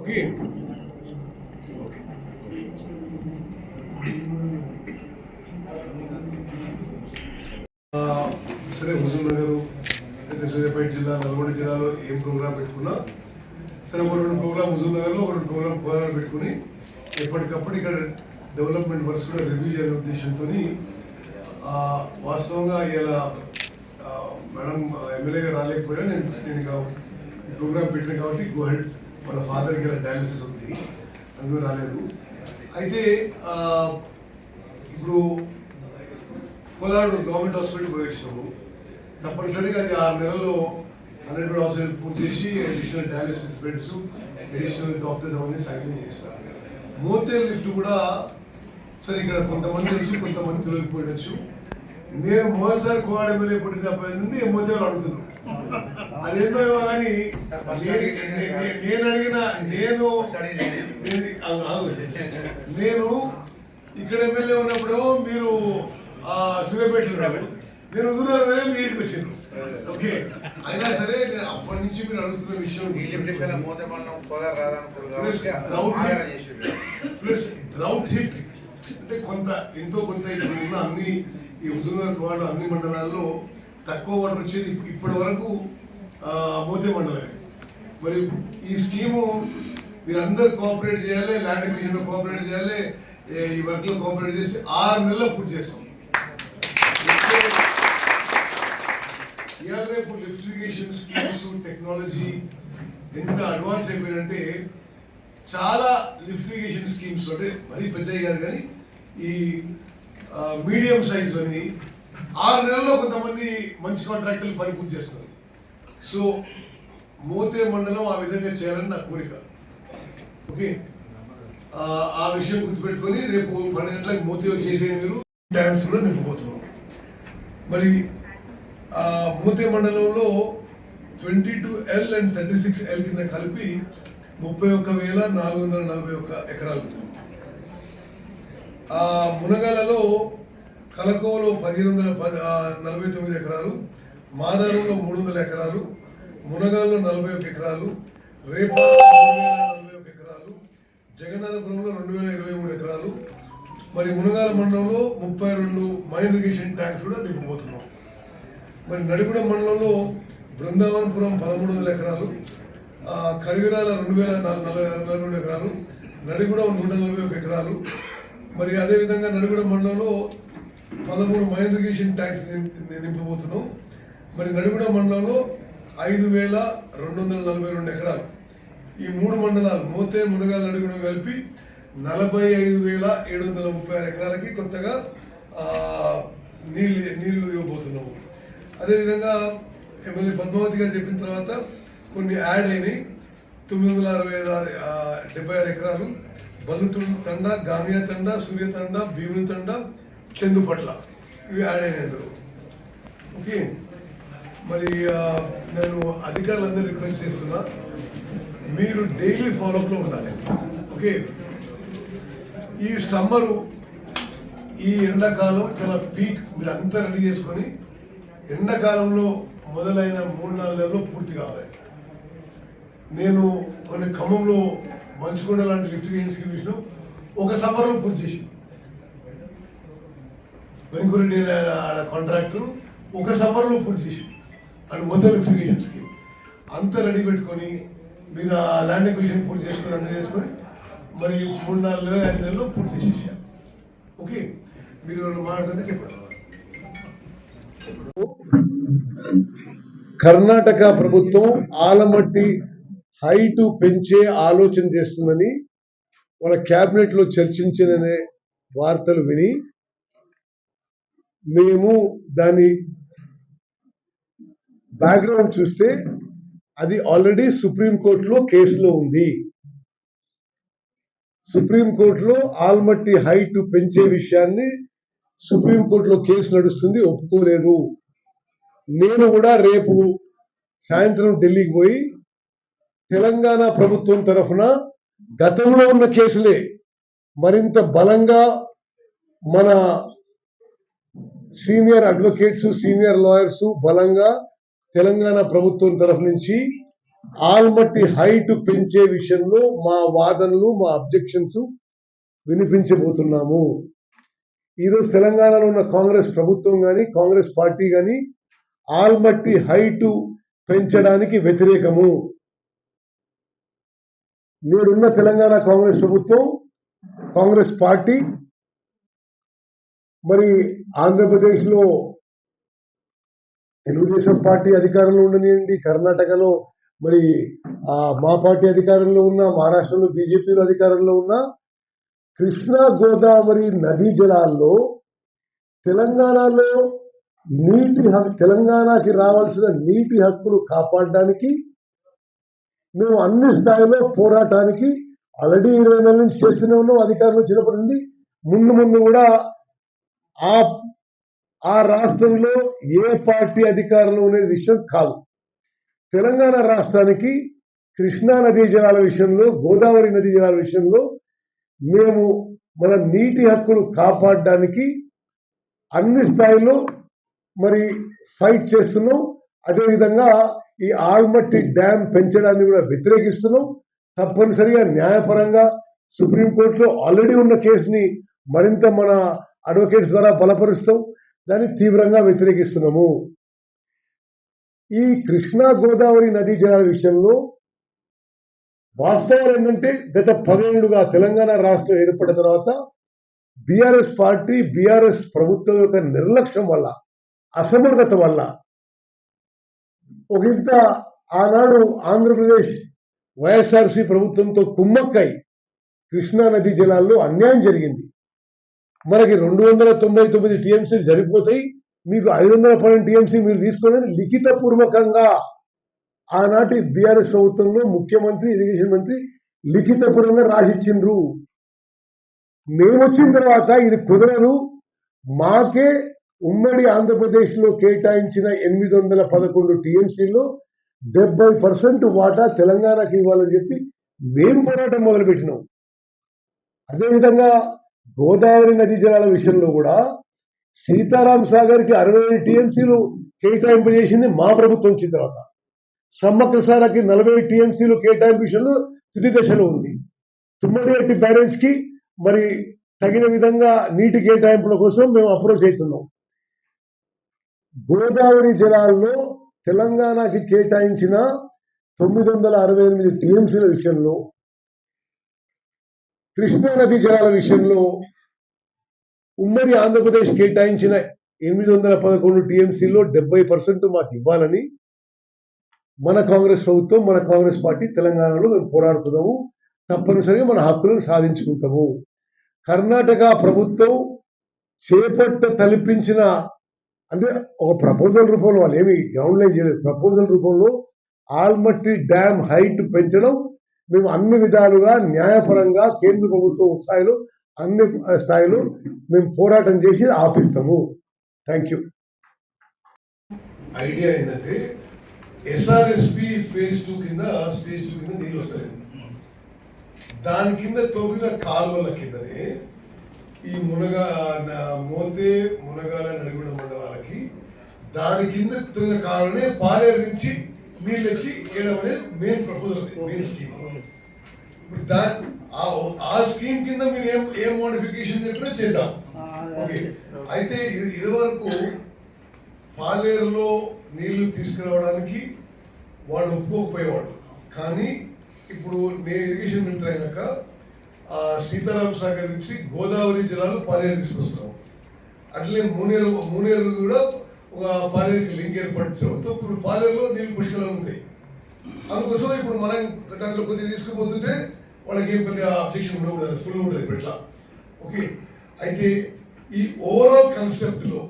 Okay. Okay. సరే హుజూర్ నగర్ అయితే సూర్యాపేట జిల్లా నల్గొండ జిల్లాలో ఏం ప్రోగ్రామ్ పెట్టుకున్నా? సరే ఒక రెండు ప్రోగ్రామ్ హుజూర్ నగర్లో ఒక రెండు ప్రోగ్రామ్ ప్రోగ్రాం పెట్టుకుని ఎప్పటికప్పుడు ఇక్కడ డెవలప్మెంట్ వర్క్స్ కూడా రివ్యూ చేయాలనే ఉద్దేశంతో వాస్తవంగా ఇలా మేడం ఎమ్మెల్యేగా రాలేకపోయినా నేను నేను ఈ ప్రోగ్రామ్ పెట్టిన కాబట్టి గో హెడ్ వాళ్ళ ఫాదర్కి ఇలా డయాలసిస్ ఉంది. అందుకు రాలేదు. అయితే ఇప్పుడు కోలాడు గవర్నమెంట్ హాస్పిటల్ పోయి వచ్చినాము తప్పనిసరిగా అది ఆరు నెలల్లో హండ్రెడ్ హాస్పిటల్ పూర్తి చేసి additional dialysis beds additional doctors అవన్నీ శాంక్షన్ చేస్తారు. మోతే లిఫ్ట్ కూడా సరే ఇక్కడ కొంతమంది తెలుసు కొంతమంది తెలియకపోవచ్చు నేను మొదటిసారి కోవాడ ఎమ్మెల్యే పుట్టిన నుండి మోతేలు అడుగుతున్నాను అదేందో కానీ నేను అడిగిన నేను నేను- ఇక్కడ ఎమ్మెల్యే ఉన్నప్పుడు మీరు ఆ సూర్యాపేట ఉన్నారు నేను వెళ్ళి మీ ఇంటికి వచ్చాను ఓకే. అయినా సరే నేను అప్పటి నుంచి మీరు అడుగుతున్న విషయం. ప్లస్ డ్రౌట్ హిట్ అంటే కొంత ఎంతో కొంత ఇప్పుడు ఉన్న అన్ని ఈ హుజూర్నగర్ వార్డు అన్ని మండలాల్లో తక్కువ వాటర్ వచ్చేది ఇప్పటి వరకు మోతే మండలమే. మరి ఈ స్కీము మీరందరూ కోఆపరేట్ చేయాలి ల్యాండ్ డివిజన్లో కోఆపరేట్ చేయాలి ఈ వర్క్లో కోఆపరేట్ చేసి ఆరు నెలల్లో పూర్తి చేస్తాం. ఇవాళ రేపు ఇరిగేషన్ స్కీమ్స్ టెక్నాలజీ ఎంత అడ్వాన్స్ అయిపోయిందంటే చాలా లిఫ్టిగేషన్ స్కీమ్స్ అంటే మరీ పెద్దవి కాదు కానీ ఈ మీడియం సైజ్ అన్ని ఆరు నెలల్లో కొంతమంది మంచి కాంట్రాక్టులు పని పూర్తి చేస్తున్నారు. సో మోతే మండలం ఆ విధంగా చేయాలని నా కోరిక. ఓకే? ఆ, విషయం గుర్తుపెట్టుకొని రేపు పన్నెండు గంటలకు మోతే చేసే మీరు. డ్యామ్స్ కూడా నింపబోతున్నాం మరి మోతే మండలంలో twenty two L and thirty six L కింద కలిపి ముప్పై ఒక్క వేల నాలుగు వందల నలభై ఒక్క ఎకరాలు. ఆ మునగాలలో కలకోలో పదిహేను వందల పది నలభై తొమ్మిది ఎకరాలు మాదారంలో మూడు వందల ఎకరాలు మునగాల్లో నలభై ఒక ఎకరాలు రేపాలలో మూడు వేల నలభై ఒక ఎకరాలు జగన్నాథపురంలో రెండు వేల ఇరవై మూడు ఎకరాలు మరి మునగాల మండలంలో ముప్పై రెండు మైన్ ఇరిగేషన్ ట్యాంక్స్ కూడా నింపబోతున్నాం మరి నడిగూడ మండలంలో బృందావనపురం పదమూడు వందల ఎకరాలు కరివిరాల రెండు వేల నలభై నలభై రెండు ఎకరాలు నడిగూడ నూట నలభై ఒక ఎకరాలు. మరి అదేవిధంగా నడిగూడ మండలంలో పదమూడు మైన్ ఇరిగేషన్ ట్యాంక్స్ నింపబోతున్నాం. మరి నడిగూడ మండలంలో ఐదు వేల రెండు వందల నలభై రెండు ఎకరాలు. ఈ మూడు మండలాలు మోతే మునగాల నడిగూడెం కలిపి నలభై ఐదు వేల ఏడు వందల ముప్పై ఆరు ఎకరాలకి కొత్తగా నీళ్ళు నీళ్ళు ఇవ్వబోతున్నాము. అదేవిధంగా ఎమ్మెల్యే పద్మావతి గారు చెప్పిన తర్వాత కొన్ని యాడ్ అయినాయి. తొమ్మిది వందల అరవై ఐదు ఆరు డెబ్బై ఆరు ఎకరాలు. బల్లుతు తండ గామియా తండ సూర్య తండ భీముని తండ చందుపట్ల ఇవి యాడ్ అయినాయి ఓకే? మరి నేను అధికారులందరూ రిక్వెస్ట్ చేస్తున్నా మీరు డైలీ ఫాలోఅప్లో ఉండాలి. ఓకే? ఈ సమ్మరు ఈ ఎండాకాలం చాలా పీక్. మీరు అంతా రెడీ చేసుకొని ఎండాకాలంలో మొదలైన మూడు నాలుగు నెలల్లో పూర్తి కావాలి. నేను కొన్ని ఖమ్మంలో మంచుకొండ లాంటి లిఫ్ట్ స్కీమ్ ఇచ్చిన ఒక సమ్మర్లో పూర్తి చేసి వెంకురెడ్డి ఆడ కాంట్రాక్టర్ ఒక సమ్మర్లో పూర్తి చేసి అండ్ మొత్తం లిఫ్ట్ గేషన్స్కి అంతా రెడీ పెట్టుకొని మీరు ఆ ల్యాండ్ ఎక్విషన్ పూర్తి చేసుకొని అన్నీ చేసుకొని మరి మూడు నాలుగు నెలలు ఐదు నెలల్లో పూర్తి చేసేసాను ఓకే? మీరు రెండు మాట్లాడితే చెప్పండి. కర్ణాటక ప్రభుత్వం ఆలమట్టి హైటు పెంచే ఆలోచన చేస్తుందని వాళ్ళ క్యాబినెట్లో చర్చించిననే వార్తలు విని మేము దాని బ్యాక్గ్రౌండ్ చూస్తే అది ఆల్రెడీ సుప్రీం కోర్టులో కేసులో ఉంది. సుప్రీం కోర్టులో ఆల్మట్టి హైట్ పెంచే విషయాన్ని సుప్రీంకోర్టులో కేసు నడుస్తుంది ఒప్పుకోలేదు. నేను కూడా రేపు సాయంత్రం ఢిల్లీకి పోయి తెలంగాణ ప్రభుత్వం తరఫున గతంలో ఉన్న కేసులే మరింత బలంగా మన సీనియర్ అడ్వకేట్స్ సీనియర్ లాయర్స్ బలంగా తెలంగాణ ప్రభుత్వం తరఫు నుంచి ఆల్మట్టి హైట్ పెంచే విషయంలో మా వాదనలు మా అబ్జెక్షన్స్ వినిపించబోతున్నాము. ఈరోజు తెలంగాణలో ఉన్న కాంగ్రెస్ ప్రభుత్వం కానీ కాంగ్రెస్ పార్టీ కానీ ఆల్మట్టి హైటు పెంచడానికి వ్యతిరేకము. నేడున్న తెలంగాణ కాంగ్రెస్ ప్రభుత్వం కాంగ్రెస్ పార్టీ మరి ఆంధ్రప్రదేశ్లో తెలుగుదేశం పార్టీ అధికారంలో ఉండనియండి కర్ణాటకలో మరి ఆ మా పార్టీ అధికారంలో ఉన్న మహారాష్ట్రలో బీజేపీలో అధికారంలో ఉన్న కృష్ణా గోదావరి నదీ జలాల్లో తెలంగాణలో నీటి హక్కు తెలంగాణకి రావాల్సిన నీటి హక్కులు కాపాడడానికి మేము అన్ని స్థాయిలో పోరాటానికి ఆల్రెడీ ఇరవై నెలల నుంచి చేస్తూనే ఉన్నాం అధికారులు వచ్చినప్పటి నుండి ముందు ముందు కూడా ఆ ఆ రాష్ట్రంలో ఏ పార్టీ అధికారంలో ఉండే విషయం కాదు. తెలంగాణ రాష్ట్రానికి కృష్ణా నదీ జలాల విషయంలో గోదావరి నదీ జలాల విషయంలో మేము మన నీటి హక్కులు కాపాడడానికి అన్ని స్థాయిలో మరి ఫైట్ చేస్తున్నాం. అదేవిధంగా ఈ ఆల్మట్టి డ్యామ్ పెంచడాన్ని కూడా వ్యతిరేకిస్తున్నాం. తప్పనిసరిగా న్యాయపరంగా సుప్రీంకోర్టులో ఆల్రెడీ ఉన్న కేసుని మరింత మన అడ్వకేట్స్ ద్వారా బలపరుస్తాం. దాన్ని తీవ్రంగా వ్యతిరేకిస్తున్నాము. ఈ కృష్ణా గోదావరి నదీ జలాల విషయంలో వాస్తవాలు ఏంటంటే గత పదేళ్ళుగా తెలంగాణ రాష్ట్రం ఏర్పడిన తర్వాత బీఆర్ఎస్ పార్టీ బీఆర్ఎస్ ప్రభుత్వం యొక్క నిర్లక్ష్యం వల్ల అసమర్థత వల్ల ఒక ఇంత ఆనాడు ఆంధ్రప్రదేశ్ వైఎస్ఆర్సీ ప్రభుత్వంతో కుమ్మక్కై కృష్ణా నది జలాల్లో అన్యాయం జరిగింది. మనకి రెండు వందల తొంభై తొమ్మిది టీఎంసీలు జరిగిపోతాయి మీకు ఐదు వందల పన్నెండు టీఎంసీ మీరు తీసుకునేది లిఖిత పూర్వకంగా ఆనాటి బీఆర్ఎస్ ప్రభుత్వంలో ముఖ్యమంత్రి ఇరిగేషన్ మంత్రి లిఖిత పూర్వకంగా రాసిచ్చిండ్రు. మేము వచ్చిన తర్వాత ఇది కుదరదు. మాకే ఉమ్మడి ఆంధ్రప్రదేశ్లో కేటాయించిన ఎనిమిది వందల పదకొండు టీఎంసీలో డెబ్బై పర్సెంట్ వాటా తెలంగాణకి ఇవ్వాలని చెప్పి మేము పోరాటం మొదలుపెట్టినాం. అదేవిధంగా గోదావరి నదీ జలాల విషయంలో కూడా సీతారాం సాగర్కి అరవై ఐదు టీఎంసీలు కేటాయింపు చేసింది మా ప్రభుత్వం వచ్చిన తర్వాత. సమ్మక్క సారాకి నలభై టీఎంసీలు కేటాయింపు విషయంలో తుది దశలో ఉంది. తుమ్మడిగట్టి బ్యారేజ్కి మరి తగిన విధంగా నీటి కేటాయింపుల కోసం మేము అప్రోచ్ అవుతున్నాం. గోదావరి జలాల్లో తెలంగాణకి కేటాయించిన తొమ్మిది వందల అరవై ఎనిమిది టీఎంసీల విషయంలో కృష్ణానది జలాల విషయంలో ఉమ్మడి ఆంధ్రప్రదేశ్ కేటాయించిన ఎనిమిది వందల పదకొండు టీఎంసీలో డెబ్బై పర్సెంట్ మాకు ఇవ్వాలని మన కాంగ్రెస్ ప్రభుత్వం మన కాంగ్రెస్ పార్టీ తెలంగాణలో మేము పోరాడుతున్నాము. తప్పనిసరిగా మన హక్కులను సాధించుకుంటాము. కర్ణాటక ప్రభుత్వం చేపట్ట తలపించిన అంటే ఒక ప్రపోజల్ రూపంలో వాళ్ళు ఏమి గ్రౌండ్ లైన్ చేయలేదు. ప్రపోజల్ రూపంలో ఆల్మట్టి డ్యామ్ హైట్ పెంచడం మేము అన్ని విధాలుగా న్యాయపరంగా కేంద్ర ప్రభుత్వం స్థాయిలో అన్ని స్థాయిలో మేము పోరాటం చేసి ఆపిస్తాము. థ్యాంక్ యూ ఐడియా ఏంటంటే ఎస్ఆర్ఎస్పి ఫేజ్ టూ కింద స్టేజ్ టూ కింద నీళ్ళు వస్తలేదు దాని కింద తోగిన కాలువల కిందనే ఈ మునగ మోతే మునగాల నడిగుడ దాని కింద తవ్విన కాలువనే పాలేరు నుంచి నీళ్ళు వచ్చి వేయడం అనేది మెయిన్ ప్రపోజల్ మెయిన్ స్కీమ్ ఇప్పుడు దా ఆ- ఆ స్కీమ్ కింద మీరు ఏం ఏం మోడిఫికేషన్ చెప్పినా చేద్దాం. ఓకే అయితే ఇది ఇదివరకు పాలేరులో నీళ్ళు తీసుకురావడానికి వాళ్ళు ఒప్పుకోకపోయేవాడు కానీ ఇప్పుడు నేను ఇరిగేషన్ మినిస్టర్ అయినాక ఆ సీతారాం సాగర్ నుంచి గోదావరి జిల్లాలో పాలేరు తీసుకొస్తాం అట్లే మునేరు మునేరు కూడా ఒక పాలేరుకి లింక్ ఏర్పరచడంతో ఇప్పుడు పాలేరులో నీళ్ళు పుష్కలంగా ఉంటాయి. అందుకోసం ఇప్పుడు మనం దాంట్లో కొద్దిగా తీసుకుపోతుంటే వాళ్ళకి ఏం పెద్ద అబ్జెక్షన్ ఉండకూడదు ఫుల్ ఉండదు ఇప్పుడు ఓకే అయితే ఈ ఓవరాల్ కన్సెప్ట్లో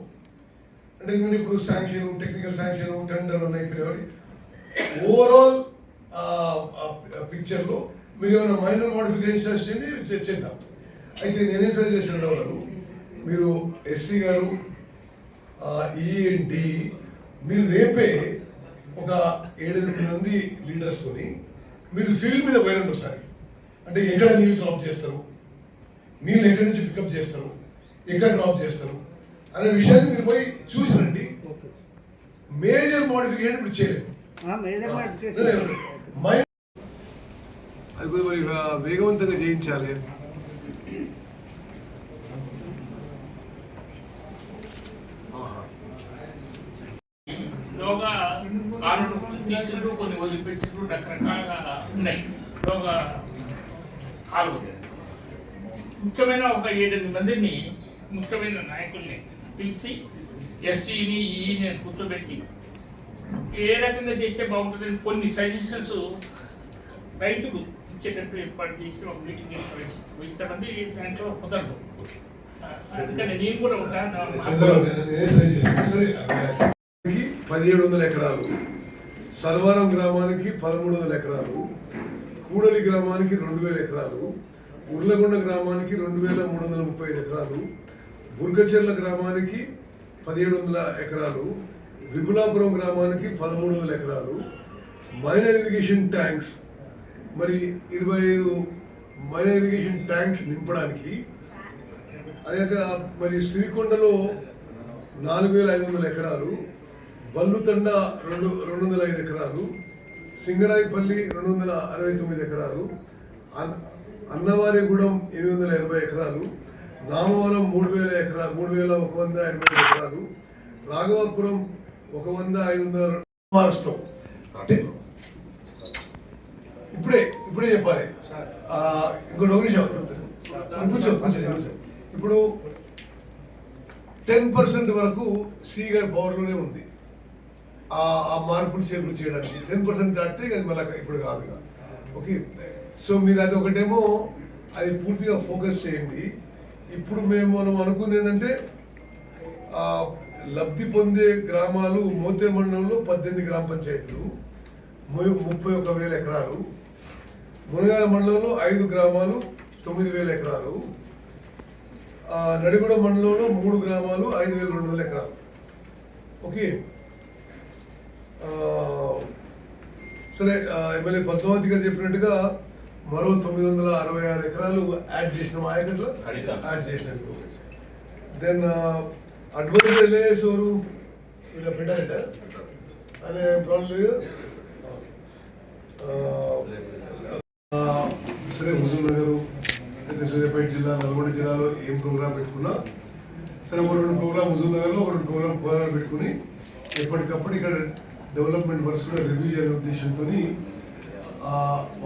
అంటే ఎందుకంటే ఇప్పుడు శాంక్షన్ టెక్నికల్ శాంక్షన్ టెండర్ అయిపోయినవి ఓవరాల్ పిక్చర్లో మీరు ఏమైనా మైనర్ మోడిఫికేషన్స్ చేయండి చేద్దాం. అయితే నేనే సరి చేసిన వాళ్ళు మీరు ఎస్సీ గారు ఈఎన్డి మీరు రేపే ఒక ఏడెనిమిది మంది లీడర్స్ తోని మీరు ఫీల్డ్ మీద పోయినండి ఒకసారి. అంటే ఎక్కడ నీళ్ళు డ్రాప్ చేస్తారు? నీళ్ళు ఎక్కడి నుంచి పికప్ చేస్తారు? ఎక్కడ డ్రాప్ చేస్తారు? అనే విషయాన్ని మీరు పోయి చూసిరండి. మేజర్ మోడిఫికేషన్ ఇప్పుడు చేయలేదు. అది మరి వేగవంతంగా చేయించాలి. కాళ్ళు తీసిండ్రు కొన్ని వదిలిపెట్టిండ్రు రకరకాలుగా ఉన్నాయి. యోగా కాలు ముఖ్యమైన ఒక ఏడెనిమిది మందిని ముఖ్యమైన నాయకుల్ని పిలిచి ఎస్సీని ఈని కూర్చోబెట్టి ఏ రకంగా చేస్తే బాగుంటుందని కొన్ని సజెషన్స్ రైతులు ఇచ్చేటట్టు ఏర్పాటు చేసి ఒక మీటింగ్ ఏర్పాటు ఇంతమంది దాంట్లో కుదరదు. అందుకని నేను కూడా ఉంటాను పదిహేడు వందల ఎకరాలు. సర్వారం గ్రామానికి పదమూడు వందల ఎకరాలు. కూడలి గ్రామానికి రెండు వేల ఎకరాలు. ఉర్లగొండ గ్రామానికి రెండు వేల మూడు వందల ముప్పై ఐదు ఎకరాలు. బుర్గచెర్ల గ్రామానికి పదిహేడు వందల ఎకరాలు. విపులాపురం గ్రామానికి పదమూడు వందల ఎకరాలు. మైనర్ ఇరిగేషన్ ట్యాంక్స్ మరి ఇరవై ఐదు మైనర్ ఇరిగేషన్ ట్యాంక్స్ నింపడానికి అదే మరి శ్రీకొండలో నాలుగు వేల ఐదు వందల ఎకరాలు. బల్లుతండ రెండు రెండు వందల ఐదు ఎకరాలు సింగరాయిపల్లి రెండు వందల అరవై తొమ్మిది ఎకరాలు అన్- అన్నవారిగూడెం ఎనిమిది వందల ఎనభై ఎకరాలు నామవరం మూడు వేల ఎకరా మూడు వేల ఒక వంద ఎనభై ఎకరాలు రాఘవాపురం ఒక వంద ఐదు వందల మారుస్తాం అంటే ఇప్పుడే ఇప్పుడే చెప్పాలి. ఆ, ఇంకోటి ఒక నిమిషం చెప్తాను. ఇప్పుడు టెన్ పర్సెంట్ వరకు సి గారి పవర్లోనే ఉంది. ఆ మార్పులు చేర్పులు చేయడానికి. టెన్ పర్సెంట్ దాటితే అది మళ్ళీ ఇప్పుడు కాదు ఓకే? సో మీరు అది ఒకటేమో అది పూర్తిగా ఫోకస్ చేయండి. ఇప్పుడు మేము మనం అనుకుంది ఏంటంటే లబ్ధి పొందే గ్రామాలు మోతే మండలంలో పద్దెనిమిది గ్రామ పంచాయతీలు ముప్పై ఒక వేల ఎకరాలు మునగాల మండలంలో ఐదు గ్రామాలు తొమ్మిది వేల ఎకరాలు నడిగూడ మండలంలో మూడు గ్రామాలు ఐదు వేల రెండు వందల ఎకరాలు. ఓకే? సరే ఎమ్మెల్యే పద్మావతి గారు చెప్పినట్టుగా మరో తొమ్మిది వందల అరవై ఆరు ఎకరాలు యాడ్ చేసిన ఆయకట్లో యాడ్ చేసినట్టు దెన్ అడ్వైజర్ ఎల్ఏఎస్ ఎవరు? పెట్టారట అనే ప్రాబ్లం లేదు. సరే హుజూర్ నగర్ సూర్యాపేట జిల్లా నల్గొండ జిల్లాలో ఏం ప్రోగ్రామ్ పెట్టుకున్నా? సరే ఒక రెండు ప్రోగ్రామ్ హుజూర్ నగర్లో ఒక రెండు ప్రోగ్రామ్ కోదాడ పెట్టుకుని ఎప్పటికప్పుడు ఇక్కడ డెవలప్మెంట్ వర్క్స్ కూడా రివ్యూ చేయాలనే ఉద్దేశంతో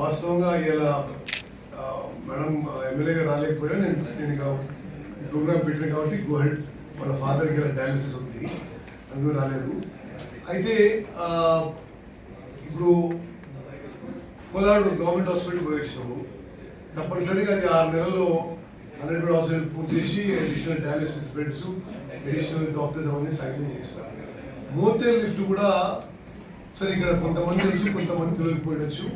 వాస్తవంగా ఇలా మేడం ఎమ్మెల్యేగా రాలేకపోయినా నేను నేను ప్రోగ్రామ్ పెట్టిన కాబట్టి గోహెడ్ వాళ్ళ ఫాదర్కి ఇలా డయాలసిస్ ఉంది. అందుకు రాలేదు. అయితే ఇప్పుడు కోలాడు గవర్నమెంట్ హాస్పిటల్ పోయి వచ్చినాము తప్పనిసరిగా అది ఆరు నెలల్లో హండ్రెడ్ బెడ్ హాస్పిటల్ పూర్తి చేసి additional dialysis beds additional doctors అవన్నీ సైన్ చేస్తారు మోతే లిఫ్ట్ కూడా సరే ఇక్కడ కొంతమంది తెలుసు కొంతమంది తెలియకపోయచ్చు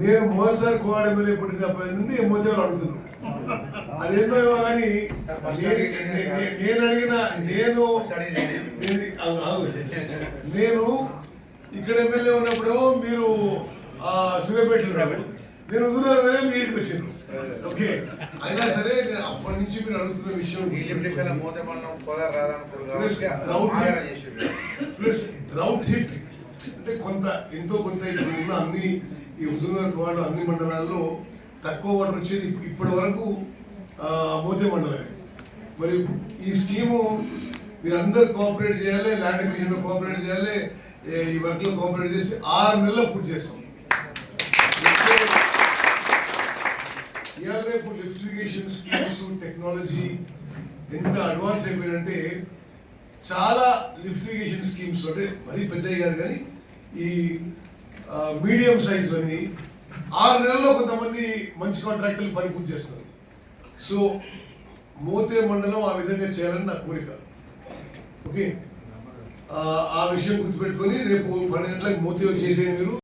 నేను మొదటిసారి కోవాడ ఎమ్మెల్యే పుట్టినప్పటి నుండి మోతేలు అడుగుతున్నాను అదేందో ఏమో కానీ నేను అడిగిన నేను నేను- ఇక్కడ ఎమ్మెల్యే ఉన్నప్పుడు మీరు ఆ సూర్యాపేటలో. నేను హుజూర్నగర్ వెళ్ళి మీ ఇంటికి వచ్చాను ఓకే. అయినా సరే నేను అప్పటి నుంచి మీరు అడుగుతున్న విషయం. ప్లస్ డ్రౌట్ హిట్ అంటే కొంత ఎంతో కొంత ఇప్పుడు ఉన్న అన్ని ఈ హుజూర్నగర్ వార్డు అన్ని మండలాల్లో తక్కువ వాటర్ వచ్చేది ఇప్పటి వరకు మోతే మండలమే. మరి ఈ స్కీము మీరందరూ కోఆపరేట్ చేయాలి ల్యాండ్ డివిజన్లో కోఆపరేట్ చేయాలి ఈ వర్క్లో కోఆపరేట్ చేసి ఆరు నెలల్లో పూర్తి చేస్తాం. ఇవాళ రేపు లిఫ్ట్ ఇరిగేషన్ స్కీమ్స్ టెక్నాలజీ ఎంత అడ్వాన్స్ అయిపోయిందంటే చాలా లిఫ్ట్ ఇరిగేషన్ స్కీమ్స్ అంటే మరీ పెద్దవి కాదు కానీ ఈ మీడియం సైజ్ అన్ని ఆరు నెలల్లో కొంతమంది మంచి కాంట్రాక్టర్లు పని పూర్తి చేస్తున్నారు సో మోతే మండలం ఆ విధంగా చేయాలని నా కోరిక. ఓకే? ఆ, విషయం గుర్తుపెట్టుకొని రేపు పన్నెండు గంటలకు మోతే వచ్చేసేయండి మీరు.